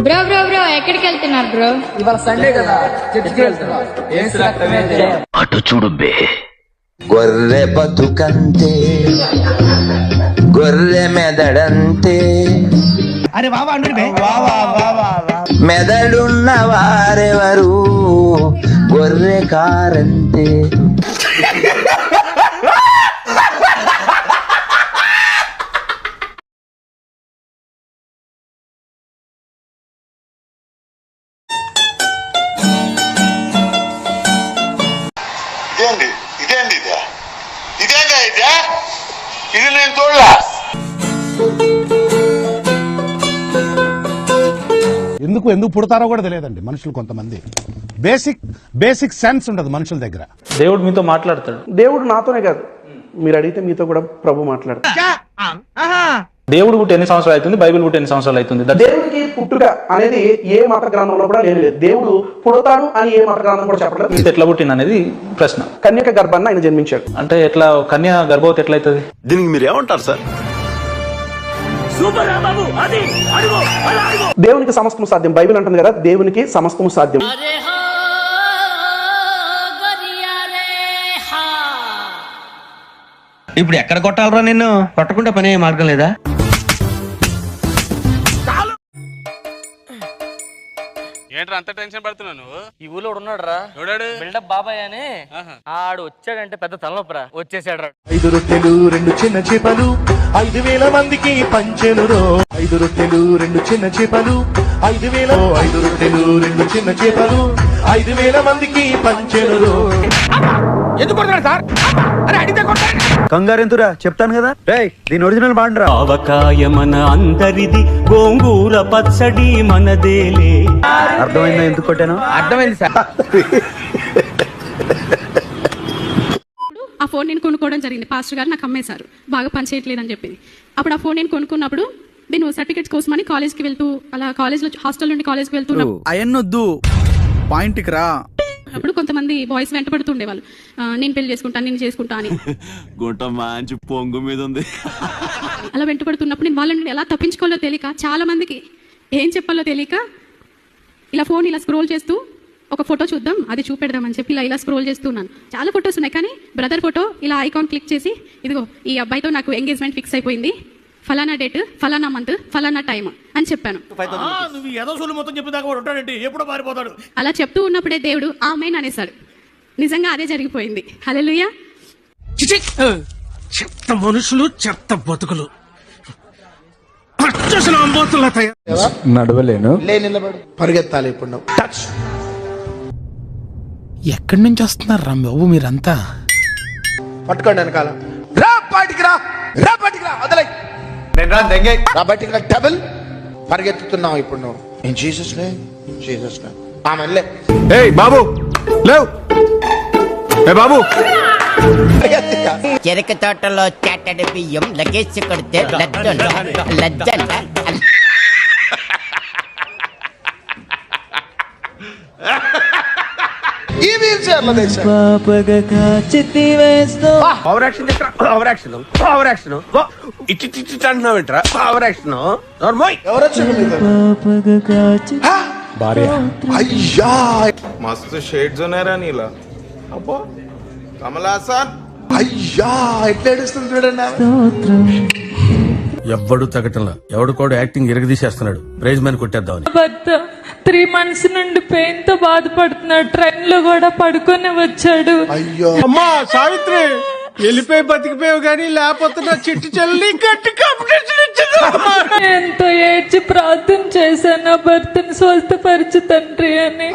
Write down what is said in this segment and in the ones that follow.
Bro bro bro ఎక్కడికి వెళ్తున్నారు bro ఇవాళ సండే కదా. చర్చికి వెళ్తున్నా. అటు చూడు బే. గొర్రె బతుకంతే గొర్రె మెదడంతే. అరే బాబా అండు మెదడున్న వారెవరు? గొర్రె కారంతే. ఇదే ఇది నేను చూడలే ఎందుకు ఎందుకు పుడతారో కూడా తెలియదండి మనుషులు కొంతమంది. బేసిక్ బేసిక్ సెన్స్ ఉండదు మనుషుల దగ్గర. దేవుడు మీతో మాట్లాడతాడు. దేవుడు నాతోనే కాదు. మీరు అడిగితే మీతో కూడా ప్రభు మాట్లాడతారు దేవుడు పుట్టి ఎన్ని సంవత్సరాలు అవుతుంది? బైబిల్ పుట్టి ఎన్ని సంవత్సరాలు అవుతుంది? దేవుడికి పుట్టుక అనేది ఏ మత గ్రంథంలో కూడా లేదు. దేవుడు పుడతాడు అని ఏ మత గ్రంథం కూడా చెప్పలేదు ఎట్లా పుట్టింది అనేది ప్రశ్న. కన్యక గర్భాన్ని ఆయన జన్మించాడు. అంటే ఎట్లా కన్య గర్భవతి ఎట్లయితుంది? దీనికి మీరు ఏమంటారు సార్? దేవునికి సమస్తము సాధ్యం. బైబిల్ అంటుంది కదా దేవునికి సమస్తము సాధ్యం. ఇప్పుడు ఎక్కడ కొట్టాలరా నిన్ను? కొట్టకుండా పని మార్గం లేదా? ఏంట్రా అంత టెన్షన్ పడుతున్నావు నువ్వు? ఈ ఊళ్ళో ఉన్నాడు రా ఎవడాడు? బిల్డప్ బాబాయ్ అని. ఆడు వచ్చాడంటే పెద్ద తలనొప్పరా. వచ్చేసాడు రా ఐదు రొట్టెలు రెండు చిన్న చేపలు ఐదు వేల మందికి పంచెను ఐదు రొట్టెలు రెండు చిన్న చేపలు ఐదు వేల ఐదు రొట్టెలు రెండు చిన్న చేపలు ఐదు వేల మందికి పంచెను కంగారు ఎంతురా చెప్తాను కదా. రేయ్. దీని ఒరిజినల్ బాండ్రా? ఆవకాయ మన అందరిది గోంగూర పచ్చడి మనదేలే. అర్థమైందా ఎందుకు కొట్టాను? అర్థమైంది సార్. ఆ ఫోన్ నేను కొనుక్కోవడం జరిగింది. పాస్టర్ గారు నాకు అమ్మేశారు. బాగా పనిచేయట్లేదు అని చెప్పింది. అప్పుడు ఆ ఫోన్ నేను కొనుక్కున్నప్పుడు నేను సర్టిఫికేట్స్ కోసమని కాలేజ్కి వెళ్తూ అలా కాలేజ్లో హాస్టల్ నుండి కాలేజ్కి వెళ్తున్నప్పుడు అయన్నొద్దు. పాయింట్కి రా. అప్పుడు కొంతమంది బాయ్స్ వెంటబడుతుండేవాళ్ళు. ఆ, నేను పెళ్ళి చేసుకుంటాను నేను చేసుకుంటా అని. గుంట మంచి పొంగు మీద ఉంది. అలా వెంటబడుతున్నప్పుడు నేను వాళ్ళని ఎలా తప్పించుకోవాలో తెలియక చాలా మందికి ఏం చెప్పాలో తెలియక ఇలా ఫోన్ ఇలా స్క్రోల్ చేస్తూ ఒక ఫోటో చూద్దాం అది చూపెడదామని చెప్పి ఇలా ఇలా స్క్రోల్ చేస్తున్నాను చాలా ఫొటోస్ ఉన్నాయి కానీ బ్రదర్ ఫోటో ఇలా ఐకాన్ క్లిక్ చేసి ఇదిగో ఈ అబ్బాయితో నాకు ఎంగేజ్మెంట్ ఫిక్స్ అయిపోయింది. ఫలానా డేట్ ఫలానా మంత్ ఫలానా టైం అని చెప్పాను. నువ్వు ఏదో సొల్లు మొత్తం చెప్పేదాకా వాడు ఉంటాడండి. ఎప్పుడో పారిపోతాడు? అలా చెప్తూ ఉన్నప్పుడే దేవుడు ఆమె అనేసాడు నిజంగా అదే జరిగిపోయింది. హల్లెలూయా. చెత్త మనుషులు చెత్త బతుకులు. నడవలేను. లే నిలబడు. పరిగెత్తాలి ఇప్పుడు. టచ్. ఎక్కడి నుంచి వస్తున్నారు రా బాబు మీరంతా? పట్టుకోండి వెనకాల. రా బయటికి రా. రా బయటికి రా. వదలై రా బయటికి రా డబుల్ పరిగెత్తుతున్నావు ఇప్పుడు నువ్వు. ఇన్ జీసస్ నే జీసస్ నే ఆమె లే. ఏయ్ బాబు లేవు. ఏ బాబు. చెరక తోటలో చాటడి బియ్యం లగేజ్ కొడితే లజ్జంట లజ్జంట ఈ వీల్ చైర్లో తెచ్చా over action over action over action ఇట్టి ఇట్టి అంటున్నావు ఏంట్రా ఓవర్ యాక్షన్ నోర్మోయ్ ఎవరు వచ్చారు మీతో భార్య అయ్యా మస్తు షేడ్స్ ఉన్నారా నీలా అబ్బో కమలాసన్ అయ్యా ఎట్లా ఏడుస్తుంది చూడండి ఆమె. ఎవ్వడు తగ్గటంలా ఎవడు కూడా యాక్టింగ్ ఇరగదీసేస్తున్నాడు ప్రైజ్ మ్యాన్ కొట్టేద్దామని భర్త త్రీ మంత్స్ నుండి పెయిన్తో బాధపడుతున్నాడు. ట్రైన్లో కూడా పడుకొని వచ్చాడు. అయ్యో. అమ్మా సావిత్రి వెళ్ళిపోయి బతికిపోయావు కానీ లేకపోతే నా చిట్టి చెల్లి గట్టి కాంపిటీషన్ ఇచ్చింది. ఎంతో ఏడ్చి ప్రార్థన చేశాను. నా భర్తను స్వస్థపరచు తండ్రి అని.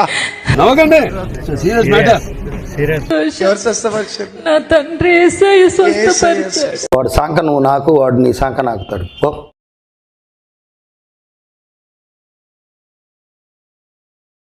నా తండ్రి ఏసయ్య వాడు సాంక నువ్వు నాకు వాడు నీ సాంక నాకుతాడు. ఓ